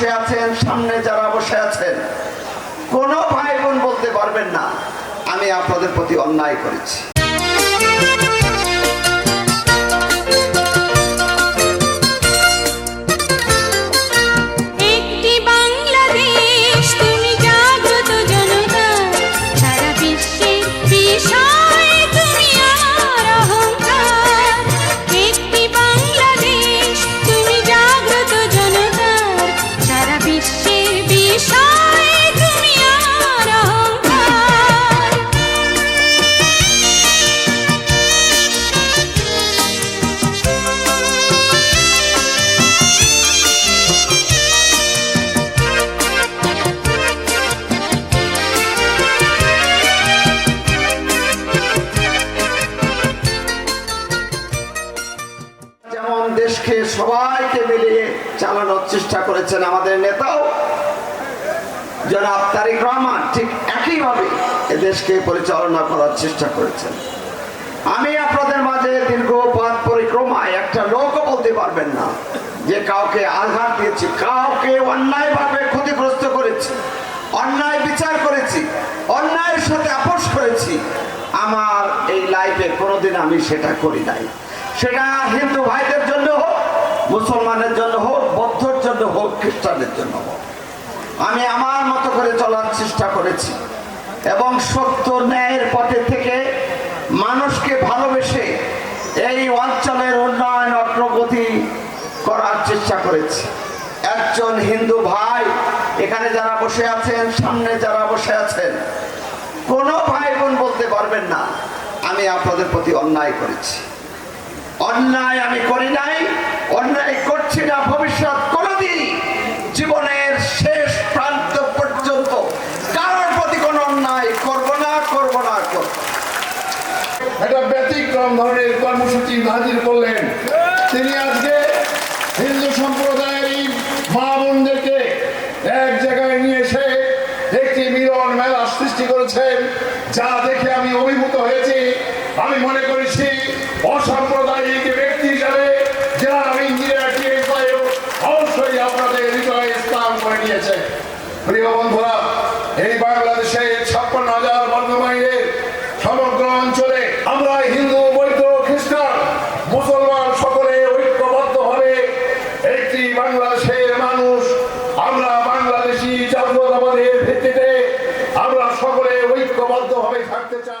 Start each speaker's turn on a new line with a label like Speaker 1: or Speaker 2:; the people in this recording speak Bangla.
Speaker 1: বসে আছেন, সামনে যারা বসে আছেন, কোনো ভাই বোন বলতে পারবেন না। আমি আপনাদের প্রতি অন্যায় করেছি। দেশকে সবাইকে মিলিয়ে চালানোর চেষ্টা করেছেন আমাদের নেতাও জনাব তারিক রহমান ঠিক একইভাবে এ দেশকে পরিচালনা করার চেষ্টা করেছেন। আমি আপনাদের মাঝে দীর্ঘ পথ পরিক্রমায় একটা লোকও বলতে পারবেন না, যে কাউকে আঘাত দিয়েছি, কাউকে অন্যায়ভাবে ক্ষতিগ্রস্ত করেছি, অন্যায় বিচার করেছি, অন্যায়ের সাথে আপোষ করেছি। আমার এই লাইফে কোনোদিন আমি সেটা করি নাই। সেটা হিন্দু ভাইদের জন্য হোক, মুসলমানের জন্য হোক, বৌদ্ধর জন্য হোক, খ্রিস্টানদের জন্য হোক। আমি আমার মতো করে চলার চেষ্টা করেছি। এবং সত্য ন্যায়ের পথে থেকে মানুষকে ভালোবেসে এই অঞ্চলের উন্নয়ন অগ্রগতি করার চেষ্টা করেছি। একজন হিন্দু ভাই এখানে যারা বসে আছেন, সামনে যারা বসে আছেন, কোনো ভাই বোন বলতে পারবেন না, আমি আপনাদের প্রতি অন্যায় করেছি। অন্যায় আমি করি নাই, অন্যায় করছি না, ভবিষ্যৎ কোনোদিন জীবনের শেষ প্রান্ত পর্যন্ত কারোর প্রতি কোনো অন্যায় করব না করব না করব না।
Speaker 2: একটা ব্যতিক্রম ধরনের কর্মসূচি হাজির করলেন। তিনি আজকে হিন্দু সম্প্রদায়ের এই মা বোনদেরকে এক জায়গায় নিয়ে এসে একটি মিলন মেলা সৃষ্টি করেছেন, যা দেখে আমি অভিভূত হয়েছি। আমি মনে করেছি অসাম্প্রদায়িক ব্যক্তি হিসাবে যারা আমি অবশ্যই আপনাদের হৃদয়ে স্থান করে নিয়েছে। প্রিয় বন্ধুরা, এই বাংলাদেশে ছাপ্পান্ন হাজার সকলে ঐক্যবদ্ধ ভাবে থাকতে চাই